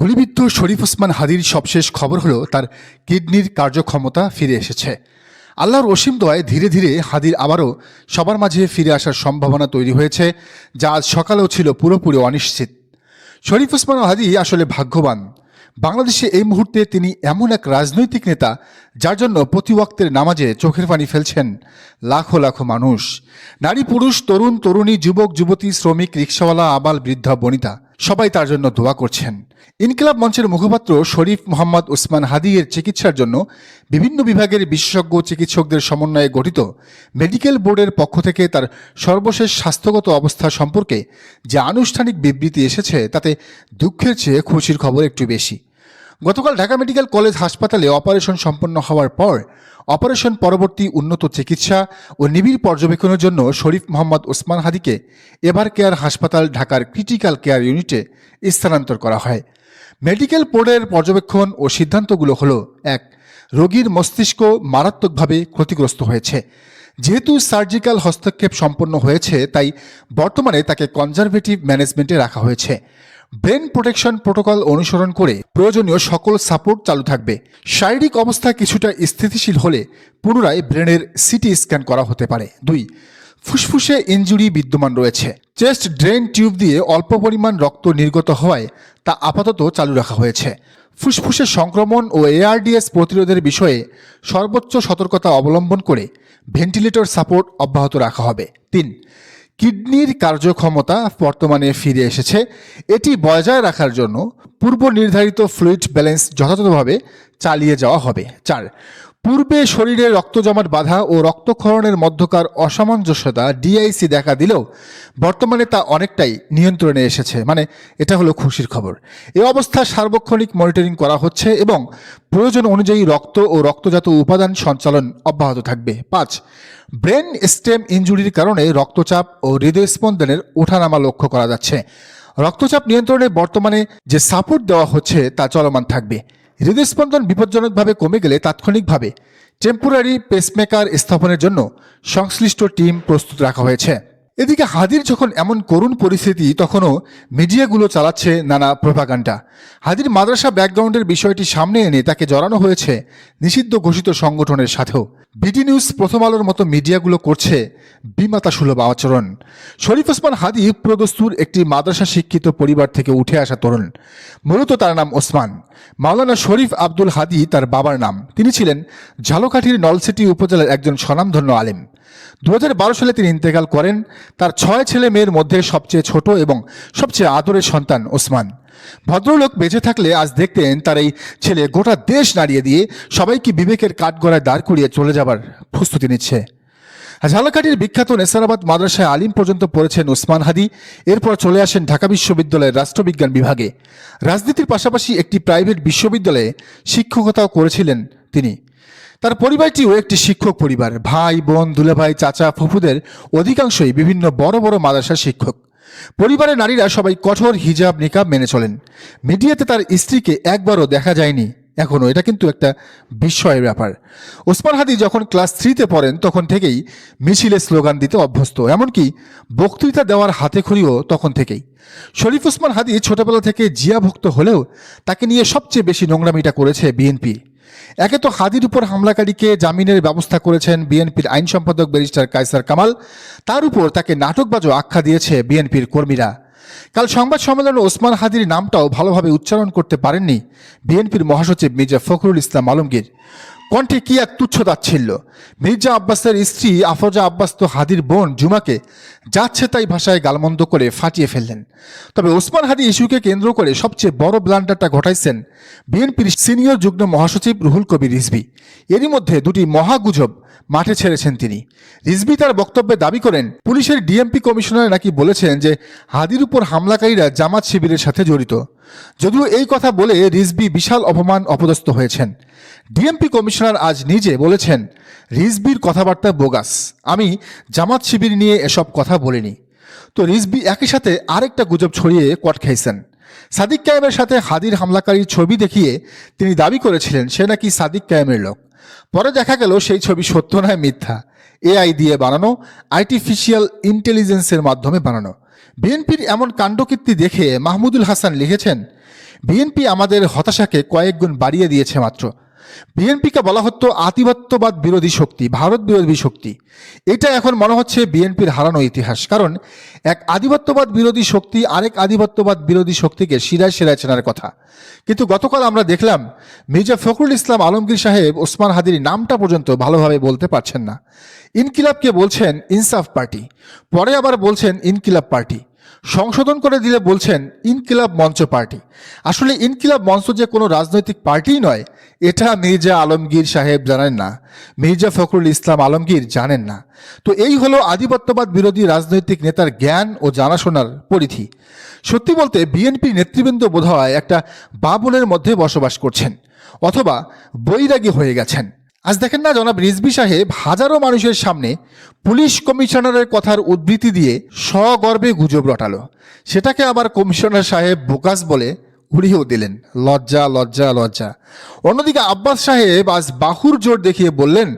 গুলিবিদ্ধ শরীফ ওসমান হাদির সবশেষ খবর হলো, তার কিডনির কার্যক্ষমতা ফিরে এসেছে। আল্লাহর অসীম দোয়ায় ধীরে ধীরে হাদির আবারও সবার মাঝে ফিরে আসার সম্ভাবনা তৈরি হয়েছে, যা আজ সকালেও ছিল পুরোপুরি অনিশ্চিত। শরীফ ওসমান হাদি আসলে ভাগ্যবান। বাংলাদেশে এই মুহূর্তে তিনি এমন এক রাজনৈতিক নেতা, যার জন্য প্রতি নামাজে চোখের পানি ফেলছেন লাখো লাখো মানুষ। নারী পুরুষ, তরুণ, তরুণী, যুবক, যুবতী, শ্রমিক, রিক্সাওয়ালা, আবাল, বৃদ্ধা, বনিতা। সবাই তার জন্য দোয়া করছেন। ইনকিলাব মঞ্চের মুখপাত্র শরীফ মোহাম্মদ ওসমান হাদিয়ের চিকিৎসার জন্য বিভিন্ন বিভাগের বিশেষজ্ঞ চিকিৎসকদের সমন্বয়ে গঠিত মেডিকেল বোর্ডের পক্ষ থেকে তার সর্বশেষ স্বাস্থ্যগত অবস্থা সম্পর্কে যে আনুষ্ঠানিক বিবৃতি এসেছে, তাতে দুঃখের চেয়ে খুশির খবর একটু বেশি। গতকাল ঢাকা মেডিকেল কলেজ হাসপাতালে অপারেশন সম্পন্ন হওয়ার পর অপারেশন পরবর্তী উন্নত চিকিৎসা ও নিবিড় পর্যবেক্ষণের জন্য শরীফ মোহাম্মদ ওসমান হাদিকে এভার কেয়ার হাসপাতাল ঢাকার ক্রিটিক্যাল কেয়ার ইউনিটে স্থানান্তর করা হয়। মেডিকেল বোর্ডের পর্যবেক্ষণ ও সিদ্ধান্তগুলো হলো, এক, রোগীর মস্তিষ্ক মারাত্মকভাবে ক্ষতিগ্রস্ত হয়েছে। যেহেতু সার্জিক্যাল হস্তক্ষেপ সম্পন্ন হয়েছে, তাই বর্তমানে তাকে কনজারভেটিভ ম্যানেজমেন্টে রাখা হয়েছে। ব্রেন প্রোটেকশন প্রোটোকল অনুসরণ করে প্রয়োজনীয় সকল সাপোর্ট চালু থাকবে। শারীরিক অবস্থা কিছুটা স্থিতিশীল হলে পুনরায় ব্রেনের সিটি স্ক্যান করা হতে পারে। দুই, ফুসফুসে ইনজুরি বিদ্যমান রয়েছে। চেস্ট ড্রেন টিউব দিয়ে অল্প পরিমাণ রক্ত নির্গত হওয়ায় তা আপাতত চালু রাখা হয়েছে। ফুসফুসের সংক্রমণ ও এআরডিএস প্রতিরোধের বিষয়ে সর্বোচ্চ সতর্কতা অবলম্বন করে ভেন্টিলেটর সাপোর্ট অব্যাহত রাখা হবে। তিন কিডনির কার্যক্ষমতা বর্তমানে ফিরে এসেছে। এটি বজায় রাখার জন্য পূর্ব নির্ধারিত ফ্লুইড ব্যালেন্স যথাযথভাবে চালিয়ে যাওয়া হবে। চার পূর্বে শরীরে রক্ত জমাট বাধা ও রক্তক্ষরণের মধ্যকার অসামঞ্জস্যতা ডিআইসি দেখা দিলেও বর্তমানে তা অনেকটাই নিয়ন্ত্রণে এসেছে। মানে এটা হলো খুশির খবর। এ অবস্থা সার্বক্ষণিক মনিটরিং করা হচ্ছে এবং প্রয়োজন অনুযায়ী রক্ত ও রক্তজাত উপাদান সঞ্চালন অব্যাহত থাকবে। পাঁচ, ব্রেন স্টেম ইনজুরির কারণে রক্তচাপ ও হৃদয়স্পন্দনের ওঠানামা লক্ষ্য করা যাচ্ছে। রক্তচাপ নিয়ন্ত্রণে বর্তমানে যে সাপোর্ট দেওয়া হচ্ছে তা চলমান থাকবে। হৃদয়স্পন্দন বিপজ্জনকভাবে কমে গেলে তাৎক্ষণিকভাবে টেম্পোরারি পেসমেকার স্থাপনের জন্য সংশ্লিষ্ট টিম প্রস্তুত রাখা হয়েছে। এদিকে হাদির যখন এমন করুণ পরিস্থিতি তখনও মিডিয়াগুলো চালাচ্ছে নানা প্রভাকাণ্ডা হাদির মাদ্রাসা ব্যাকগ্রাউন্ডের বিষয়টি সামনে এনে তাকে জড়ানো হয়েছে নিষিদ্ধ ঘোষিত সংগঠনের সাথেও। বিডি নিউজ প্রথম আলোর মতো মিডিয়াগুলো করছে বিমাতা সুলভ আচরণ। শরীফ ওসমান হাদি প্রদস্তুর একটি মাদ্রাসা শিক্ষিত পরিবার থেকে উঠে আসা তরুণ। মূলত তার নাম ওসমান। মাওলানা শরীফ আব্দুল হাদি তার বাবার নাম। তিনি ছিলেন ঝালকাঠির নলসিটি উপজেলার একজন স্বনামধন্য আলেম। দু হাজার বারো সালে তিনি ইন্তেকাল করেন। তার ছয় ছেলে মেয়ের মধ্যে সবচেয়ে ছোট এবং সবচেয়ে আদরের সন্তান ওসমান। ভদ্রলোক বেঁচে থাকলে আজ দেখতেন তার এই ছেলে গোটা দেশ নাড়িয়ে দিয়ে সবাইকে বিবেকের কাঠগড়ায় দাঁড় করিয়ে চলে যাবার প্রস্তুতি নিচ্ছে। ঝালকাঠির বিখ্যাত নেসারাবাদ মাদ্রাসায় আলিম পর্যন্ত পড়েছেন ওসমান হাদি। এরপর চলে আসেন ঢাকা বিশ্ববিদ্যালয়ের রাষ্ট্রবিজ্ঞান বিভাগে। রাজনীতির পাশাপাশি একটি প্রাইভেট বিশ্ববিদ্যালয়ে শিক্ষকতাও করেছিলেন তিনি। তার পরিবারটিও একটি শিক্ষক পরিবার। ভাই, বোন, দুলাভাই, চাচা, ফুফুদের অধিকাংশই বিভিন্ন বড় বড় মাদ্রাসার শিক্ষক। পরিবারের নারীরা সবাই কঠোর হিজাব নিকাব মেনে চলেন। মিডিয়াতে তার স্ত্রীকে একবারও দেখা যায়নি। এখনও এটা কিন্তু একটা বিস্ময়ের ব্যাপার। ওসমান হাদি যখন ক্লাস থ্রিতে পড়েন, তখন থেকেই মিছিলে স্লোগান দিতে অভ্যস্ত। এমনকি বক্তৃতা দেওয়ার হাতেখড়িও তখন থেকেই। শরীফ ওসমান হাদি ছোটবেলা থেকে জিয়াভুক্ত হলেও তাকে নিয়ে সবচেয়ে বেশি নোংরামিটা করেছে বিএনপি। একে তো হাদির উপর হামলাকারীকে জামিনের ব্যবস্থা করেছেন বিএনপির আইন সম্পাদক ব্যারিস্টার কায়সার কামাল। তার উপর তাকে নাটকবাজও আখ্যা দিয়েছে বিএনপির কর্মীরা। কাল সংবাদ সম্মেলনে ওসমান হাদির নামটাও ভালোভাবে উচ্চারণ করতে পারেননি বিএনপির মহাসচিব মির্জা ফখরুল ইসলাম আলমগীর। কণ্ঠে কি এক তুচ্ছ তাচ্ছিল্য? মির্জা আব্বাসের স্ত্রী আফরজা আব্বাস তো হাদির বোন জুমাকে যাচ্ছে তাই ভাষায় গালমন্দ করে ফাটিয়ে ফেললেন। তবে ওসমান হাদি ইস্যুকে কেন্দ্র করে সবচেয়ে বড় ব্লান্ডারটা ঘটাইছেন বিএনপির সিনিয়র যুগ্ম মহাসচিব রুহুল কবির রিজভি। এরই মধ্যে দুটি মহাগুজব মাঠে ছেড়েছেন তিনি। রিজভি তার বক্তব্যে দাবি করেন, পুলিশের ডিএমপি কমিশনার নাকি বলেছেন যে হাদির উপর হামলাকারীরা জামাত শিবিরের সাথে জড়িত। যদিও এই কথা বলে রিজভি বিশাল অপমান অপদস্থ হয়েছেন। ডিএমপি কমিশনার আজ নিজে বলেছেন রিজবির কথাবার্তা বোগাস। আমি জামাত শিবির নিয়ে এসব কথা বলিনি। তো রিজবি একই সাথে আরেকটা গুজব ছড়িয়ে কট খাইছেন। সাদিক কায়েমের সাথে হাদির হামলাকারীর ছবি দেখিয়ে তিনি দাবি করেছিলেন, সে নাকি সাদিক কায়েমের লোক। পরে দেখা গেল সেই ছবি সত্য নয়, মিথ্যা। এআই দিয়ে বানানো, আর্টিফিশিয়াল ইন্টেলিজেন্সের মাধ্যমে বানানো। বিএনপির এমন কাণ্ডকীর্তি দেখে মাহমুদুল হাসান লিখেছেন, বিএনপি আমাদের হতাশাকে কয়েক গুণ বাড়িয়ে দিয়েছে মাত্র। বিএনপিকে বলা হতো আধিপত্যবাদ বিরোধী শক্তি, ভারত বিরোধী শক্তি। এটা এখন মনে হচ্ছে বিএনপির হারানো ইতিহাস। কারণ এক আধিপত্যবাদ বিরোধী শক্তি আরেক আধিপত্যবাদ বিরোধী শক্তিকে শিরায় শিরায় চেনার কথা। কিন্তু গতকাল আমরা দেখলাম মির্জা ফখরুল ইসলাম আলমগীর সাহেব, ওসমান হাদির নামটা পর্যন্ত ভালোভাবে বলতে পারছেন না। ইনকিলাবকে বলছেন ইনসাফ পার্টি, পরে আবার বলছেন ইনকিলাব পার্টি। সংশোধন করে দিলে বলছেন ইনকিলাব মঞ্চ পার্টি। আসলে ইনকিলাব মঞ্চ যে কোনো রাজনৈতিক পার্টিই নয়, এটা মির্জা আলমগীর সাহেব জানেন না। মির্জা ফখরুল ইসলাম আলমগীর জানেন না। তো এই হলো আধিপত্যবাদ বিরোধী রাজনৈতিক নেতার জ্ঞান ও জানাশোনার পরিধি। সত্যি বলতে বিএনপি নেতৃবৃন্দ বোধহয় একটা বাবুলের মধ্যে বসবাস করছেন, অথবা বৈরাগী হয়ে গেছেন। আজ দেখেন না জনাব রিজবি সাহেব হাজারো মানুষের সামনে পুলিশ কমিশনারের কথার উদ্ধৃতি দিয়ে সগর্বে গুজব রটালো। সেটাকে আবার কমিশনার সাহেব বোকাস বলে উড়িয়েও দিলেন। লজ্জা লজ্জা লজ্জা। অন্যদিকে আব্বাস সাহেব আজ বাহুর জোর দেখিয়ে বললেন,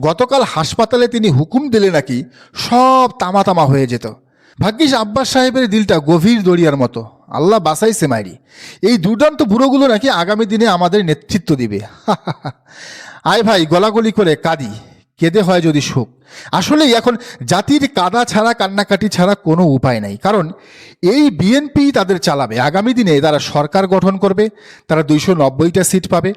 গতকাল হাসপাতালে তিনি হুকুম দিলে নাকি সব তামা তামা হয়ে যেত। ভাগ্যিস আব্বাস সাহেবের দিলটা গভীর দরিয়ার মতো। আল্লাহ বাসাইছে মাইরি। এই দুর্দান্ত বুড়োগুলো নাকি আগামী দিনে আমাদের নেতৃত্ব দিবে। আয় ভাই, গলাগলি করে কাঁদি। কেঁদে হয় যদি সুখ। আসলেই এখন জাতির কাদা ছাড়া, কান্নাকাটি ছাড়া কোনো উপায় নাই। কারণ এই বিএনপি তাদের চালাবে। আগামী দিনে তারা সরকার গঠন করবে, তারা দুইশো নব্বইটা সিট পাবে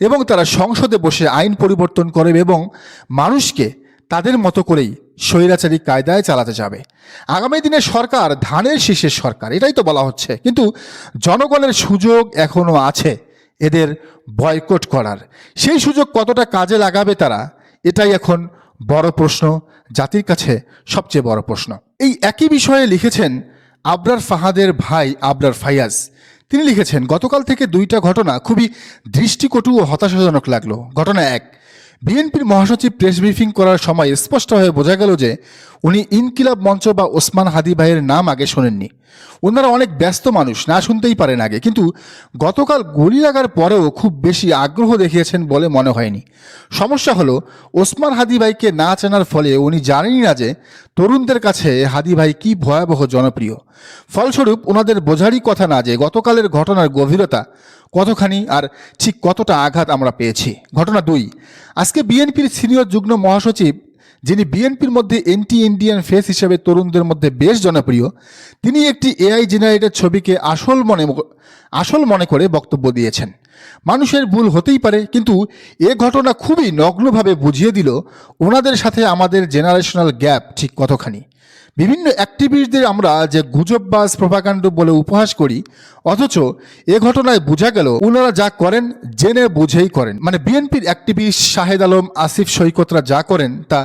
এবং তারা সংসদে বসে আইন পরিবর্তন করবে এবং মানুষকে তাদের মতো করেই স্বৈরাচারী কায়দায় চালাতে যাবে। আগামী দিনে সরকার ধানের শীষের সরকার, এটাই তো বলা হচ্ছে। কিন্তু জনগণের সুযোগ এখনও আছে। এদের বয়কট করার। সেই সুযোগ কতটা কাজে লাগাবে তারা, এটাই এখন বড় প্রশ্ন, জাতির কাছে সবচেয়ে বড় প্রশ্ন। এই একই বিষয়ে লিখেছেন আবরার ফাহাদের ভাই আবরার ফাইয়াজ। তিনি লিখেছেন, গতকাল থেকে দুইটা ঘটনা খুবই দৃষ্টিকটু ও হতাশাজনক লাগল। ঘটনা এক বিএনপির মহাসচিব প্রেস ব্রিফিং করার সময় স্পষ্ট হয়ে বোঝা গেল যে উনি ইনকিলাব মঞ্চ বা ওসমান হাদি ভাইয়ের নাম আগে শোনেননি। ওনারা অনেক ব্যস্ত মানুষ, না শুনতেই পারেন আগে। কিন্তু গতকাল গুলি লাগার পরেও খুব বেশি আগ্রহ দেখিয়েছেন বলে মনে হয়নি। সমস্যা হলো, ওসমান হাদি ভাইকে না চেনার ফলে উনি জানেনই না যে তরুণদের কাছে হাদি ভাই কি ভয়াবহ জনপ্রিয়। ফলস্বরূপ, ওনাদের বোঝারই কথা না যে গতকালের ঘটনার গভীরতা কতখানি আর ঠিক কতটা আঘাত আমরা পেয়েছি? ঘটনা দুই, আজকে বিএনপির সিনিয়র যুগ্ম মহাসচিব, যিনি বিএনপির মধ্যে এন্টি ইন্ডিয়ান ফেস হিসেবে তরুণদের মধ্যে বেশ জনপ্রিয়, তিনি একটি এআই জেনারেটের ছবিকে আসল মনে আসল মনে করে বক্তব্য দিয়েছেন। মানুষের ভুল হতেই পারে, কিন্তু এ ঘটনা খুবই নগ্নভাবে বুঝিয়ে দিল ওনাদের সাথে আমাদের জেনারেশনাল গ্যাপ ঠিক কতখানি। বিভিন্ন অ্যাক্টিভিস্টদের আমরা যে গুজববাজ প্রভাকাণ্ড বলে উপহাস করি, অথচ এ ঘটনায় বোঝা গেল ওনারা যা করেন জেনে বুঝেই করেন। মানে বিএনপির অ্যাক্টিভিস্ট শাহেদ আলম, আসিফ সৈকতরা যা করেন তা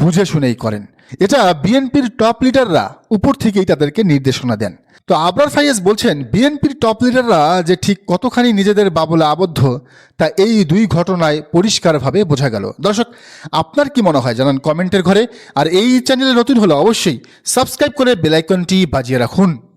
বুঝে শুনেই করেন। এটা বিএনপির টপ লিডাররা উপর থেকেই তাদেরকে নির্দেশনা দেন। তো আবরার ফাইয়াজ বলছেন বিএনপির টপ লিডাররা যে ঠিক কতখানি নিজেদের বাবলে আবদ্ধ, তা এই দুই ঘটনায় পরিষ্কারভাবে বোঝা গেল। দর্শক, আপনার কি মনে হয় জানান কমেন্টের ঘরে, আর এই চ্যানেলে নতুন হলে অবশ্যই সাবস্ক্রাইব করে বেলাইকনটি বাজিয়ে রাখুন।